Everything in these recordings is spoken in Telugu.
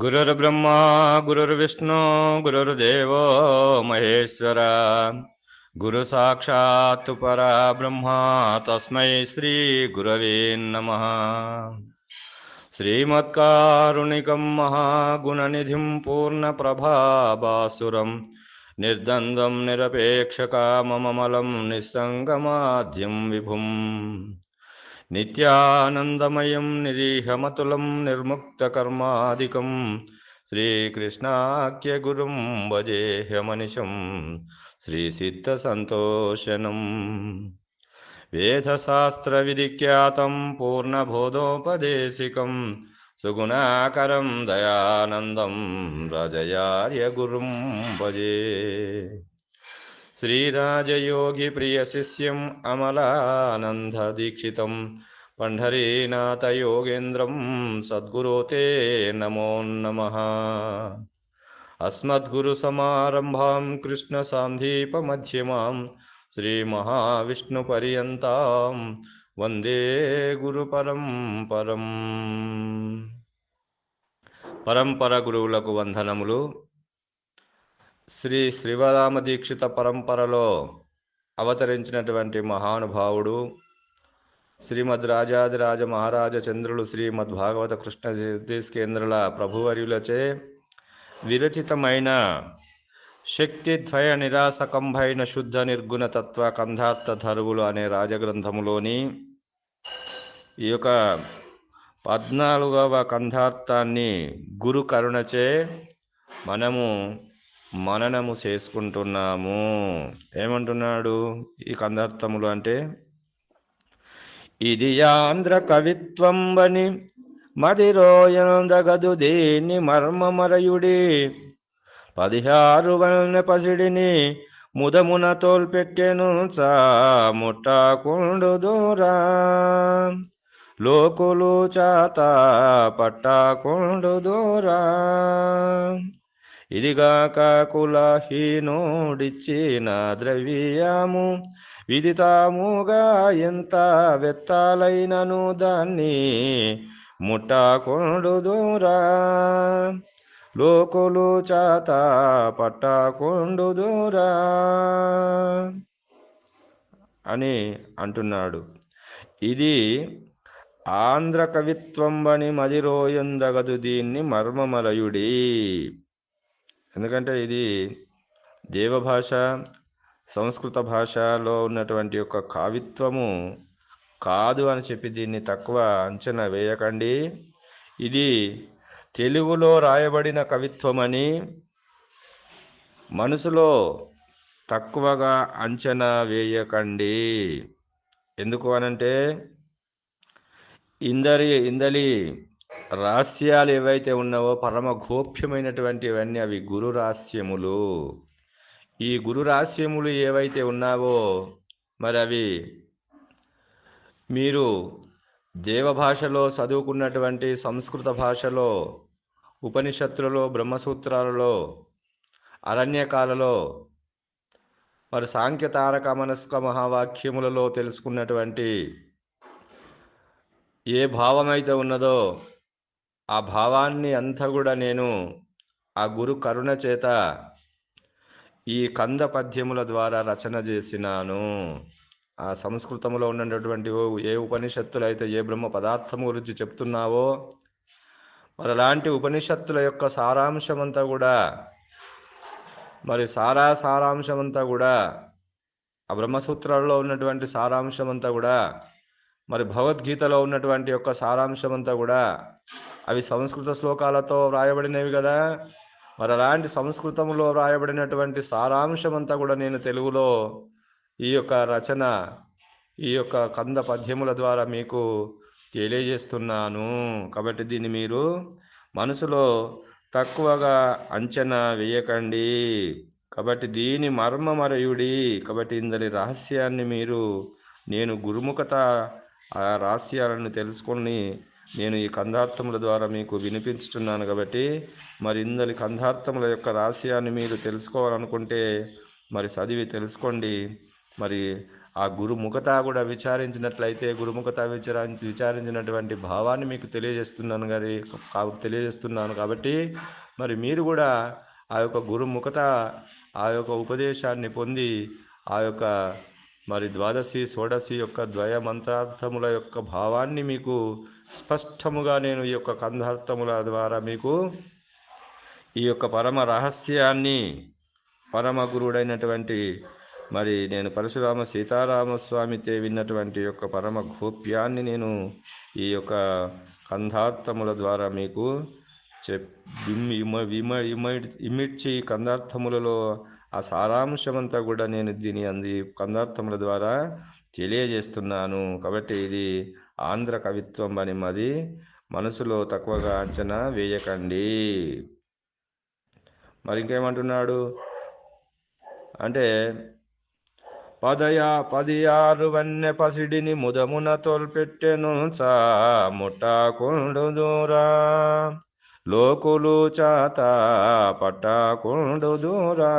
गुरुर्ब्रह्मा गुरुर्विष्णु गुरुर्देवो महेश्वर गुरुसाक्षात् परा ब्रह्मा तस्मै श्रीगुरवे नमः श्रीमत्कारुणिकं महागुणनिधिं पूर्णप्रभाबासुरं निर्द्वन्द्वं निरपेक्षकाममलं निस्सङ्गमाद्यं विभुम् నిత్యానందమయం నిరీహమతులం నిర్ముక్తకర్మాదికం శ్రీకృష్ణాఖ్య శ్రీకృష్ణాఖ్యగురుం భజేహ్యమనిషం శ్రీసిద్ధసంతోషనం. వేదశాస్త్రవిధిఖ్యాతం పూర్ణబోధోపదేశికం. సుగుణాకరం దయానందం రజయార్య రజయార్యగురుం భజే. श्रीराजयोगिप्रियशिष्यम् अमलानन्ददीक्षितं पण्ढरीनाथयोगेन्द्रं सद्गुरो ते नमो नमः अस्मद्गुरुसमारम्भां कृष्णसान्धीपमध्यमां श्रीमहाविष्णुपर्यन्तां वन्दे గురుపరంపరం పరంపర గురువులకు వందనములు శ్రీ శ్రీవరామ దీక్షిత పరంపరలో అవతరించినటువంటి మహానుభావుడు శ్రీమద్ రాజాదిరాజ మహారాజ చంద్రులు శ్రీమద్ భాగవత కృష్ణ కేంద్రుల ప్రభువర్యులచే విరచితమైన శక్తిద్వయ నిరాసకంభైన శుద్ధ నిర్గుణ తత్వ కంధార్థ ధరువులు అనే రాజగ్రంథములోని ఈ యొక్క పద్నాలుగవ కంధార్థాన్ని గురు కరుణచే మనము మననము చేసుకుంటున్నాము. ఏమంటున్నాడు ఈ కందార్థములు అంటే? ఇది ఆంధ్ర కవిత్వంబని మదిరోయందగదు దేని మర్మమరయుడి? పదిహారు వలన పసిడిని ముదమున తోల్పెట్టెను చా ముట్టాకుండు దూరా. లోకులు చాత పట్టాకుండు దూరా. ఇదిగాక కులహీనుడిచ్చిన ద్రవ్యము విదితాముగా ఎంత వెత్తాలైనను దాన్ని ముట్టాకొండు దూరా లోకులు చాత పట్టాకొండు దూరా అని అంటున్నాడు. ఇది ఆంధ్ర కవిత్వంబని మదిరోయందగదు దీన్ని మర్మమలయుడి. ఎందుకంటే ఇది దేవభాష సంస్కృత భాషలో ఉన్నటువంటి యొక్క కావిత్వము కాదు అని చెప్పి దీన్ని తక్కువ అంచనా వేయకండి. ఇది తెలుగులో రాయబడిన కవిత్వమని మనసులో తక్కువగా అంచనా వేయకండి. ఎందుకు అనంటే ఇందరి ఇందలి రహస్యాలు ఏవైతే ఉన్నావో పరమ గోప్యమైనటువంటివన్నీ అవి గురు రహస్యములు. ఈ గురు రహస్యములు ఏవైతే ఉన్నావో మరి అవి మీరు దేవభాషలో చదువుకున్నటువంటి సంస్కృత భాషలో ఉపనిషత్తులలో బ్రహ్మసూత్రాలలో అరణ్యకాలలో మరి సాంఖ్యతారక మనస్క మహావాక్యములలో తెలుసుకున్నటువంటి ఏ భావమైతే ఉన్నదో ఆ భావాన్ని అంతా కూడా నేను ఆ గురు కరుణ చేత ఈ కంద పద్యముల ద్వారా రచన చేసినాను. ఆ సంస్కృతంలో ఉన్నటువంటి ఏ ఉపనిషత్తులు అయితే ఏ బ్రహ్మ పదార్థము గురించి చెప్తున్నావో మరి అలాంటి ఉపనిషత్తుల యొక్క సారాంశమంతా కూడా మరి సారా సారాంశమంతా కూడా ఆ బ్రహ్మసూత్రాల్లో ఉన్నటువంటి సారాంశమంతా కూడా మరి భగవద్గీతలో ఉన్నటువంటి యొక్క సారాంశమంతా కూడా అవి సంస్కృత శ్లోకాలతో వ్రాయబడినవి కదా మరి అలాంటి సంస్కృతంలో వ్రాయబడినటువంటి సారాంశమంతా కూడా నేను తెలుగులో ఈ యొక్క రచన ఈ యొక్క కంద పద్యముల ద్వారా మీకు తెలియజేస్తున్నాను. కాబట్టి దీన్ని మీరు మనసులో తక్కువగా అంచనా వేయకండి. కాబట్టి దీని మర్మ మరయుడి కాబట్టి ఇందరి రహస్యాన్ని మీరు నేను గురుముఖత ఆ రహస్యాలను తెలుసుకొని నేను ఈ కందార్థముల ద్వారా మీకు వినిపించుతున్నాను కాబట్టి మరి ఇందరి కందార్థముల యొక్క రహస్యాన్ని మీరు తెలుసుకోవాలనుకుంటే మరి చదివి తెలుసుకోండి. మరి ఆ గురుముఖత కూడా విచారించినట్లయితే గురుముఖత విచారించి విచారించినటువంటి భావాన్ని మీకు తెలియజేస్తున్నాను గారి తెలియజేస్తున్నాను కాబట్టి మరి మీరు కూడా ఆ యొక్క గురుముఖత ఆ యొక్క ఉపదేశాన్ని పొంది ఆ యొక్క మరి ద్వాదశి షోడశి యొక్క ద్వయ మంత్రార్థముల యొక్క భావాన్ని మీకు స్పష్టముగా నేను ఈ యొక్క కంధార్థముల ద్వారా మీకు ఈ యొక్క పరమ రహస్యాన్ని పరమ గురుడైనటువంటి మరి నేను పరశురామ సీతారామస్వామితే విన్నటువంటి యొక్క పరమ గోప్యాన్ని నేను ఈ యొక్క కంధార్థముల ద్వారా మీకు చెప్ ఇమ- ఇమ- ఇమ- ఇమిడ్చి కందార్థములలో ఆ సారాంశమంతా కూడా నేను దీని అంది కందార్థముల ద్వారా తెలియజేస్తున్నాను. కాబట్టి ఇది ఆంధ్ర కవిత్వం అని మాది మనసులో తక్కువగా అంచనా వేయకండి. మరి ఇంకేమంటున్నాడు అంటే పదయా పదియారు వన్నె పసిడిని ముదమున తోల్పెట్టెను చా ముట్టాకుండు దూరా. లోకులు చాత పట్టాకుండు దూరా.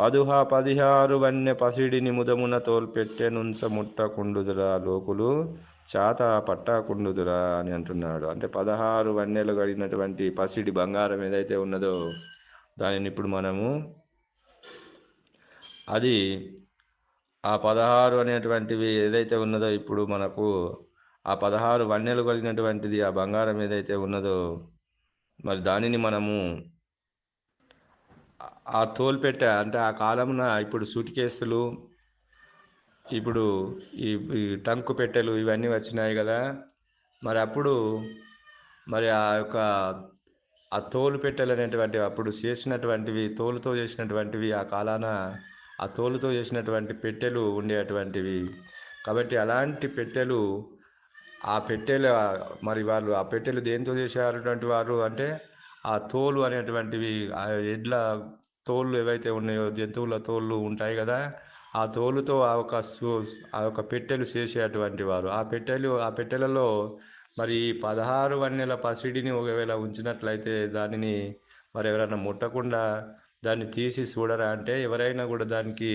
పదుహ పదిహారు వన్నె పసిడిని ముదమున తోల్పెట్టెనుంచ ముట్టకుండుదురా లోకులు చాత పట్టకుండుదురా అని అంటున్నాడు. అంటే పదహారు వన్నెలు గడినటువంటి పసిడి బంగారం ఏదైతే ఉన్నదో దానిని ఇప్పుడు మనము అది ఆ పదహారు అనేటువంటివి ఏదైతే ఉన్నదో ఇప్పుడు మనకు ఆ పదహారు వన్నెలు కలిగినటువంటిది ఆ బంగారం ఏదైతే ఉన్నదో మరి దానిని మనము ఆ- ఆ తోలుపెట్ట అంటే ఆ కాలమున ఇప్పుడు సూట్ కేసులు ఇప్పుడు ఈ టంకు పెట్టెలు ఇవన్నీ వచ్చినాయి కదా. మరి అప్పుడు మరి ఆ యొక్క ఆ తోలు పెట్టెలు అనేటువంటివి అప్పుడు చేసినటువంటివి తోలుతో చేసినటువంటివి ఆ కాలాన ఆ తోలుతో చేసినటువంటి పెట్టెలు ఉండేటువంటివి. కాబట్టి అలాంటి పెట్టెలు ఆ పెట్టెలు మరి వాళ్ళు ఆ పెట్టెలు దేంతో చేసేటువంటి వారు అంటే ఆ తోలు అనేటువంటివి ఆ ఎడ్ల తోళ్ళు ఏవైతే ఉన్నాయో జంతువుల తోళ్ళు ఉంటాయి కదా ఆ తోలుతో ఆ యొక్క ఆ యొక్క పెట్టెలు చేసేటువంటి వారు. ఆ పెట్టెలు ఆ పెట్టెలలో మరి ఈ పదహారు వన్నెల పసిడిని ఒకవేళ ఉంచినట్లయితే దానిని మరి ఎవరైనా ముట్టకుండా దాన్ని తీసి చూడరా అంటే ఎవరైనా కూడా దానికి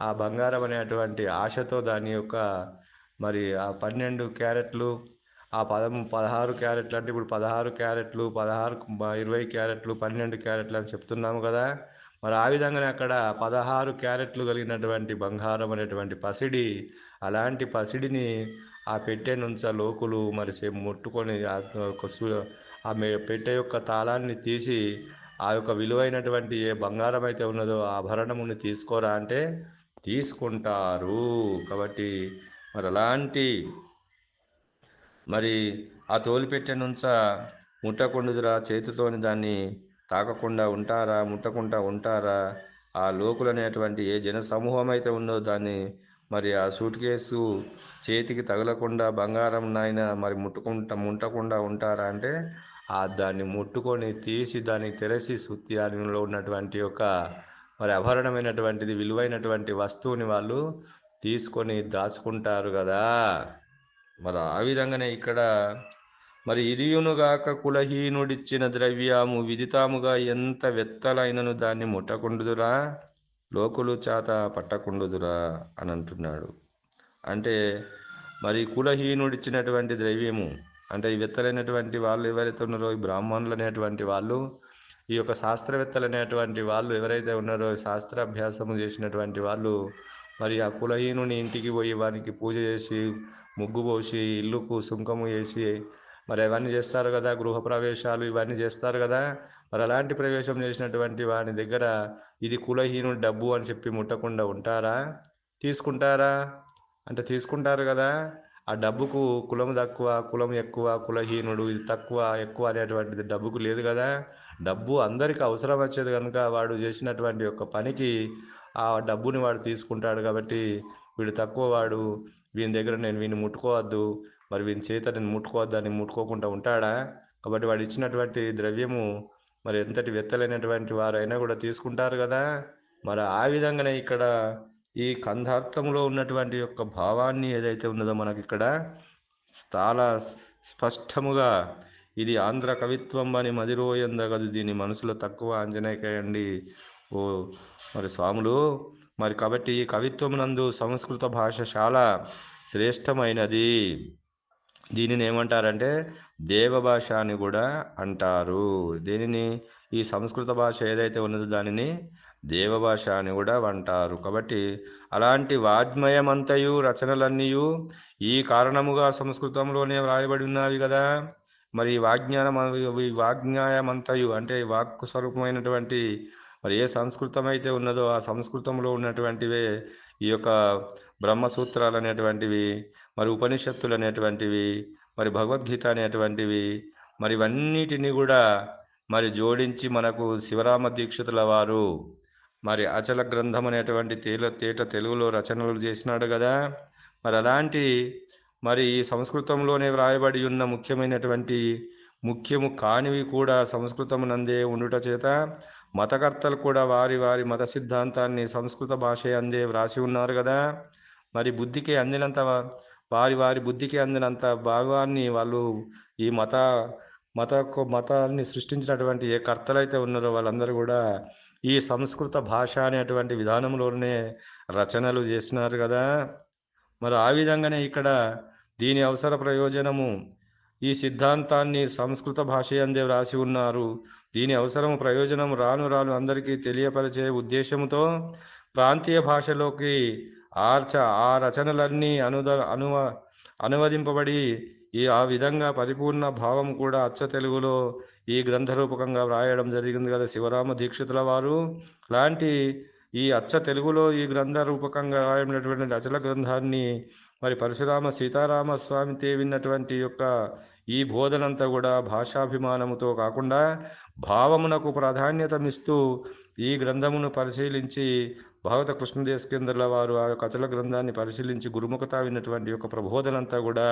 ఆ బంగారం అనేటువంటి ఆశతో దాని యొక్క మరి ఆ పన్నెండు క్యారెట్లు ఆ పదము పదహారు క్యారెట్లు అంటే ఇప్పుడు పదహారు క్యారెట్లు పదహారు ఇరవై క్యారెట్లు పన్నెండు క్యారెట్లు అని చెప్తున్నాము కదా మరి ఆ విధంగానే అక్కడ పదహారు క్యారెట్లు కలిగినటువంటి బంగారం అనేటువంటి పసిడి అలాంటి పసిడిని ఆ పెట్టె నుంచి ఆ లోకులు మరి సే- ముట్టుకొని ఆ పెట్టె యొక్క తాళాన్ని తీసి ఆ యొక్క విలువైనటువంటి ఏ బంగారం అయితే ఉన్నదో ఆ ఆభరణముని తీసుకోరా అంటే తీసుకుంటారు. కాబట్టి మరి అలాంటి మరి ఆ తోలిపెట్టె నుంచ ముట్టకుండుదురా చేతితోని దాన్ని తాకకుండా ఉంటారా ముట్టకుండా ఉంటారా? ఆ లోకులు అనేటువంటి ఏ జన సమూహం అయితే ఉందో దాన్ని మరి ఆ సూట్ కేసు చేతికి తగలకుండా బంగారం నాయన మరి ముట్టుకుంటా ముట్టకుండా ఉంటారా అంటే ఆ దాన్ని ముట్టుకొని తీసి దాన్ని తెరసి సుత్తి దానిలో ఉన్నటువంటి యొక్క మరి అభరణమైనటువంటిది విలువైనటువంటి వస్తువుని వాళ్ళు తీసుకొని దాచుకుంటారు కదా. మరి ఆ విధంగానే ఇక్కడ మరి ఇదియునుగాక కులహీనుడిచ్చిన ద్రవ్యము విదితాముగా ఎంత వెత్తలైనను దాన్ని ముట్టకుండుదురా? లోకులు చాత పట్టకుండుదురా? అని అంటున్నాడు అంటే మరి కులహీనుడిచ్చినటువంటి ద్రవ్యము అంటే ఈ వెత్తలైనటువంటి వాళ్ళు ఎవరైతే ఉన్నారో ఈ బ్రాహ్మణులు అనేటువంటి వాళ్ళు ఈ యొక్క శాస్త్రవేత్తలు అనేటువంటి వాళ్ళు ఎవరైతే ఉన్నారో శాస్త్రాభ్యాసము చేసినటువంటి వాళ్ళు మరి ఆ కులహీనుని ఇంటికి పోయి వానికి పూజ చేసి ముగ్గు పోసి ఇల్లుకు సుంకము వేసి మరి అవన్నీ చేస్తారు కదా గృహ ప్రవేశాలు ఇవన్నీ చేస్తారు కదా. మరి అలాంటి ప్రవేశం చేసినటువంటి వాని దగ్గర ఇది కులహీనుడు డబ్బు అని చెప్పి ముట్టకుండా ఉంటారా? తీసుకుంటారా? అంటే తీసుకుంటారు కదా. ఆ డబ్బుకు కులం తక్కువ కులం ఎక్కువ కులహీనుడు ఇది తక్కువ ఎక్కువ అనేటువంటిది డబ్బుకు లేదు కదా. డబ్బు అందరికి అవసరం వచ్చేది కనుక వాడు చేసినటువంటి యొక్క పనికి ఆ డబ్బుని వాడు తీసుకుంటాడు కాబట్టి వీడు తక్కువ వాడు. వీని దగ్గర నేను వీని ముట్టుకోవద్దు. మరి వీని చేత నేను ముట్టుకోవద్దని ముట్టుకోకుండా ఉంటాడా? కాబట్టి వాడు ఇచ్చినటువంటి ద్రవ్యము మరి ఎంతటి వెత్తలైనటువంటి వారైనా కూడా తీసుకుంటారు కదా. మరి ఆ విధంగానే ఇక్కడ ఈ కంధార్థంలో ఉన్నటువంటి యొక్క భావాన్ని ఏదైతే ఉన్నదో మనకి ఇక్కడ చాలా స్పష్టముగా ఇది ఆంధ్ర కవిత్వం అని మదిరోయందగదు దీని మనసులో తక్కువ అంజనేయకండి ఓ మరి స్వాములు మరి కాబట్టి ఈ కవిత్వం నందు సంస్కృత భాష చాలా శ్రేష్టమైనది. దీనిని ఏమంటారంటే దేవభాష అని కూడా అంటారు. దీనిని ఈ సంస్కృత భాష ఏదైతే ఉన్నదో దానిని దేవభాష అని కూడా అంటారు. కాబట్టి అలాంటి వాజ్మయమంతయు రచనలన్నీయు ఈ కారణముగా సంస్కృతంలోనే వ్రాయబడి ఉన్నవి కదా. మరి ఈ వాజ్ఞానం ఈ వాజ్ఞాయమంతయు అంటే వాక్కు స్వరూపమైనటువంటి మరి ఏ సంస్కృతం అయితే ఉన్నదో ఆ సంస్కృతంలో ఉన్నటువంటివే ఈ యొక్క బ్రహ్మసూత్రాలు అనేటువంటివి మరి ఉపనిషత్తులు అనేటువంటివి మరి భగవద్గీత అనేటువంటివి మరి ఇవన్నిటిని కూడా మరి జోడించి మనకు శివరామ దీక్షితుల వారు మరి అచల గ్రంథం అనేటువంటి తేల తేట తెలుగులో రచనలు చేసినాడు కదా. మరి అలాంటి మరి ఈ సంస్కృతంలోనే వ్రాయబడి ఉన్న ముఖ్యమైనటువంటి ముఖ్యము కానివి కూడా సంస్కృతం నందే ఉండుట చేత మతకర్తలు కూడా వారి వారి మత సిద్ధాంతాన్ని సంస్కృత భాష అందే వ్రాసి ఉన్నారు కదా. మరి బుద్ధికి అందినంత వారి వారి బుద్ధికి అందినంత భావాన్ని వాళ్ళు ఈ మత మత మతాన్ని సృష్టించినటువంటి ఏ కర్తలైతే ఉన్నారో వాళ్ళందరూ కూడా ఈ సంస్కృత భాష అనేటువంటి విధానంలోనే రచనలు చేసినారు కదా. మరి ఆ విధంగానే ఇక్కడ దీని అవసర ప్రయోజనము ఈ సిద్ధాంతాన్ని సంస్కృత భాష అందే వ్రాసి ఉన్నారు. దీని అవసరము ప్రయోజనం రాను రాను అందరికీ తెలియపరిచే ఉద్దేశంతో ప్రాంతీయ భాషలోకి ఆర్చ ఆ రచనలన్నీ అనుద అనువ అనువదింపబడి ఈ ఆ విధంగా పరిపూర్ణ భావం కూడా అచ్చ తెలుగులో ఈ గ్రంథరూపకంగా వ్రాయడం జరిగింది కదా శివరామ దీక్షితుల వారు. లాంటి ఈ అచ్చ తెలుగులో ఈ గ్రంథ రూపకంగా రాయబడినటువంటి రచన గ్రంథాన్ని మరి పరశురామ సీతారామ స్వామి తేవినటువంటి యొక్క ఈ బోధనంతా కూడా భాషాభిమానముతో కాకుండా భావమునకు ప్రాధాన్యతమిస్తూ ఈ గ్రంథమును పరిశీలించి భాగవత కృష్ణదేశకేంద్రుల వారు ఆ కథల గ్రంథాన్ని పరిశీలించి గురుముఖత విన్నటువంటి యొక్క ప్రబోధనంతా కూడా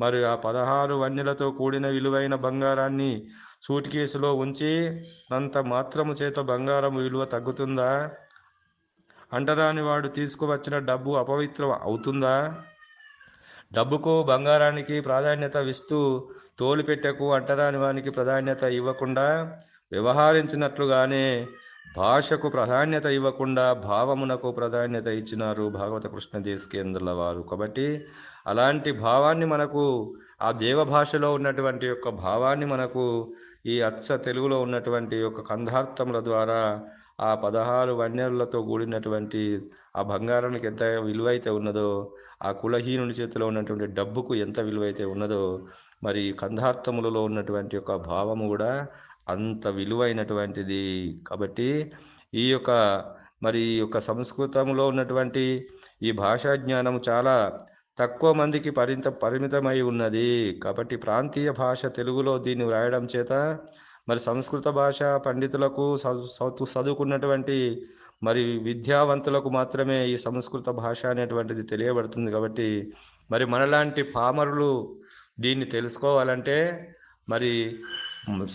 మరి ఆ పదహారు వన్యలతో కూడిన విలువైన బంగారాన్ని సూట్ కేసులో ఉంచి అంత మాత్రము చేత బంగారం విలువ తగ్గుతుందా? అంటరాని వాడు తీసుకువచ్చిన డబ్బు అపవిత్రం అవుతుందా? డబ్బుకు బంగారానికి ప్రాధాన్యత ఇస్తూ తోలుపెట్టెకు అంటరాని వానికి ప్రాధాన్యత ఇవ్వకుండా వ్యవహరించినట్లుగానే భాషకు ప్రాధాన్యత ఇవ్వకుండా భావమునకు ప్రాధాన్యత ఇచ్చినారు భాగవత కృష్ణ దేశకేంద్రుల వారు. కాబట్టి అలాంటి భావాన్ని మనకు ఆ దేవ భాషలో ఉన్నటువంటి యొక్క భావాన్ని మనకు ఈ అచ్చ తెలుగులో ఉన్నటువంటి యొక్క కంధార్థముల ద్వారా ఆ పదహారు వన్యలతో కూడినటువంటి ఆ బంగారానికి ఎంత విలువైతే ఉన్నదో ఆ కులహీనుని చేతిలో ఉన్నటువంటి డబ్బుకు ఎంత విలువైతే ఉన్నదో మరి కంధార్థములలో ఉన్నటువంటి యొక్క భావము కూడా అంత విలువైనటువంటిది. కాబట్టి ఈ యొక్క మరి ఈ యొక్క సంస్కృతంలో ఉన్నటువంటి ఈ భాషా జ్ఞానం చాలా తక్కువ మందికి పరిమిత పరిమితమై ఉన్నది. కాబట్టి ప్రాంతీయ భాష తెలుగులో దీన్ని వ్రాయడం చేత మరి సంస్కృత భాష పండితులకు చదువుకున్నటువంటి మరి విద్యావంతులకు మాత్రమే ఈ సంస్కృత భాష అనేటువంటిది తెలియబడుతుంది. కాబట్టి మరి మనలాంటి పామరులు దీన్ని తెలుసుకోవాలంటే మరి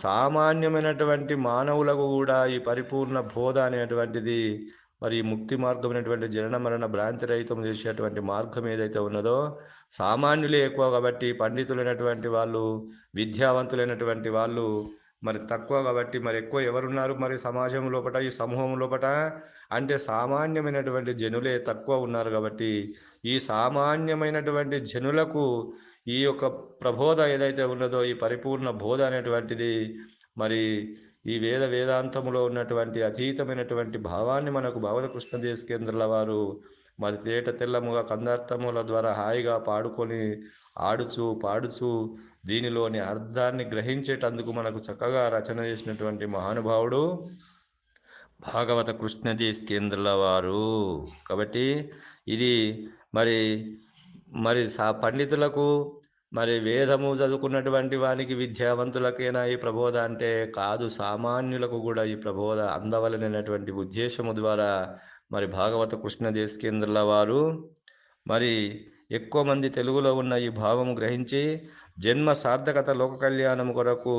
సామాన్యమైనటువంటి మానవులకు కూడా ఈ పరిపూర్ణ బోధ అనేటువంటిది మరి ముక్తి మార్గం అనేటువంటి జనన మరణ భ్రాంతి రహితం చేసేటువంటి మార్గం ఏదైతే ఉన్నదో సామాన్యులే ఎక్కువ కాబట్టి పండితులైనటువంటి వాళ్ళు విద్యావంతులైనటువంటి వాళ్ళు మరి తక్కువ కాబట్టి మరి ఎక్కువ ఎవరున్నారు మరి సమాజం లోపల ఈ సమూహం లోపల అంటే సామాన్యమైనటువంటి జనులే తక్కువ ఉన్నారు కాబట్టి ఈ సామాన్యమైనటువంటి జనులకు ఈ యొక్క ప్రబోధ ఏదైతే ఉన్నదో ఈ పరిపూర్ణ బోధ అనేటువంటిది మరి ఈ వేద వేదాంతములో ఉన్నటువంటి అతీతమైనటువంటి భావాన్ని మనకు భావన కృష్ణదేశ కేంద్రాల వారు మరి తేట తెల్లముగా కందార్థముల ద్వారా హాయిగా పాడుకొని ఆడుచు పాడుచు దీనిలోని అర్థాన్ని గ్రహించేటందుకు మనకు చక్కగా రచన చేసినటువంటి మహానుభావుడు భాగవత కృష్ణదేశ్ కేంద్రాల వారు. కాబట్టి ఇది మరి మరి సా పండితులకు మరి వేదము చదువుకున్నటువంటి వానికి విద్యావంతులకైనా ఈ ప్రబోధ అంటే కాదు. సామాన్యులకు కూడా ఈ ప్రబోధ అందవలనటువంటి ఉద్దేశము ద్వారా మరి భాగవత కృష్ణ దేశకేంద్రుల వారు మరి ఎక్కువ మంది తెలుగులో ఉన్న ఈ భావం గ్రహించి జన్మ సార్థకత లోక కళ్యాణం కొరకు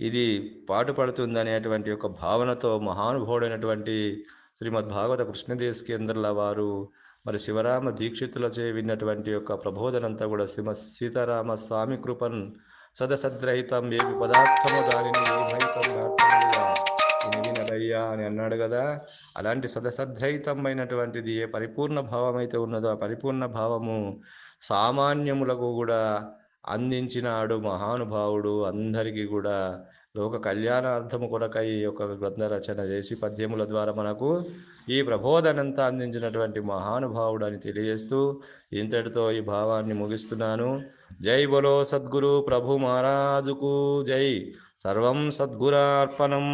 ఇది పాటుపడుతుంది అనేటువంటి ఒక భావనతో మహానుభావుడైనటువంటి శ్రీమద్ భాగవత కృష్ణదేశ్ కేంద్రుల వారు మరి శివరామ దీక్షితులచే విన్నటువంటి యొక్క ప్రబోధనంతా కూడా శ్రీమ సీతారామ స్వామి కృపన్ సదసద్రహితం ఏమి పదార్థము దానిని ఏమైతం అని అన్నాడు కదా. అలాంటి సదసద్రహితమైనటువంటిది ఏ పరిపూర్ణ భావం అయితే ఉన్నదో ఆ పరిపూర్ణ భావము సామాన్యములకు కూడా అందించినాడు మహానుభావుడు. అందరికీ కూడా లోక కళ్యాణార్థము కొరకై ఒక యొక్క గ్రంథ రచన చేసి పద్యముల ద్వారా మనకు ఈ ప్రబోధనంతా అందించినటువంటి మహానుభావుడు అని తెలియజేస్తూ ఇంతటితో ఈ భావాన్ని ముగిస్తున్నాను. జై బలో సద్గురు ప్రభు మహారాజుకు జై. సర్వం సద్గురార్పణం.